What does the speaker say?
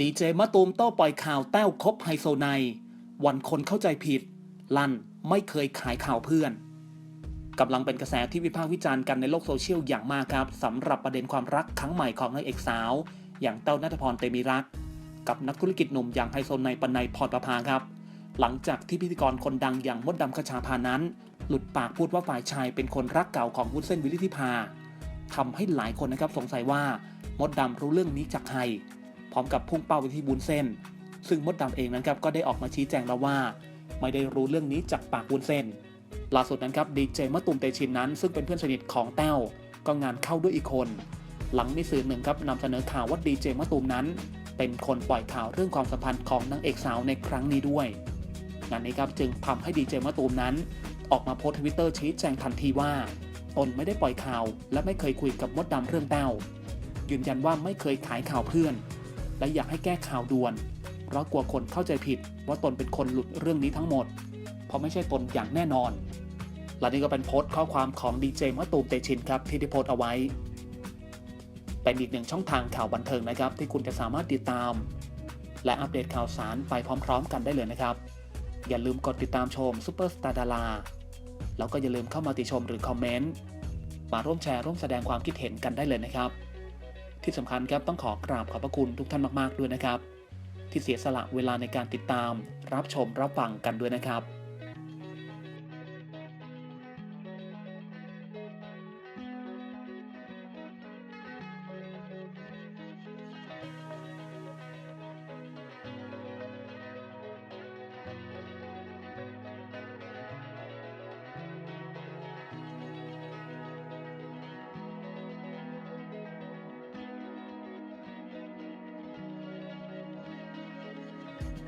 ดีเจมะตูมโต้ปล่อยข่าวแต้วคบไฮโซไน วันคนเข้าใจผิด ลั่นไม่เคยขายข่าวเพื่อนกำลังเป็นกระแสที่วิพากษ์วิจารณ์กันในโลกโซเชียลอย่างมากครับสำหรับประเด็นความรักครั้งใหม่ของนางเอกสาว อย่างเต้านัทพรเตมีรัก กับนักธุรกิจหนุ่มอย่างไฮโซไนปนัยพรประภาครับ หลังจากที่พิธีกรคนดังอย่างมดดำคชาพานั้น หลุดปากพูดว่าฝ่ายชายเป็นคนรักเก่าของวุ้นเส้นวิลิธิภาทำให้หลายคนนะครับสงสัยว่ามดดำรู้เรื่องนี้จากใคร พร้อมกับพุ่งเป้าไปที่บุญเส้น ซึ่งมดดำเองนะครับก็ได้ออกมาชี้แจงแล้วว่า ไม่ได้รู้เรื่องนี้จากปากบุญเส้นล่าสุดนั้นครับดีเจมะตุมเตชินนั้นซึ่งเป็นเพื่อนสนิทของแต้วก็งานเข้าด้วยอีกคน หลังมีสื่อหนึ่งครับนำเสนอข่าวว่าดีเจมะตุมนั้น เป็นคนปล่อยข่าวเรื่องความสัมพันธ์ของนางเอกสาวในครั้งนี้ด้วยงานนี้ครับจึงทำให้ดีเจมะตูมนั้น ออกมาโพสทวิตเตอร์ชี้แจงทันทีว่า ตนไม่ได้ปล่อยข่าว และไม่เคยคุยกับมดดำเรื่องแต้วยืนยันว่าไม่เคยขายข่าวเพื่อน และอยากให้แก้ข่าวด่วน เพราะกลัวคนเข้าใจผิดว่าตนเป็นคนหลุดเรื่องนี้ทั้งหมด เพราะไม่ใช่ตนอย่างแน่นอน และนี่ก็เป็นโพสต์ข้อความของดีเจมะตูมเตชินครับที่ได้โพสต์เอาไว้ เป็นอีกหนึ่งช่องทางข่าวบันเทิงนะครับ ที่คุณจะสามารถติดตาม และอัปเดตข่าวสารไปพร้อม ๆ กันได้เลยนะครับ อย่าลืมกดติดตามชมซูเปอร์สตาร์ดาราแล้วก็อย่าลืมเข้ามาติชมหรือคอมเมนต์มาร่วมแชร์ร่วมแสดงความคิดเห็นกันได้เลยนะครับ ที่สำคัญครับต้องขอกราบขอบพระคุณทุกท่านมากๆด้วยนะครับ ที่เสียสละเวลาในการติดตาม รับชมรับฟังกันด้วยนะครับ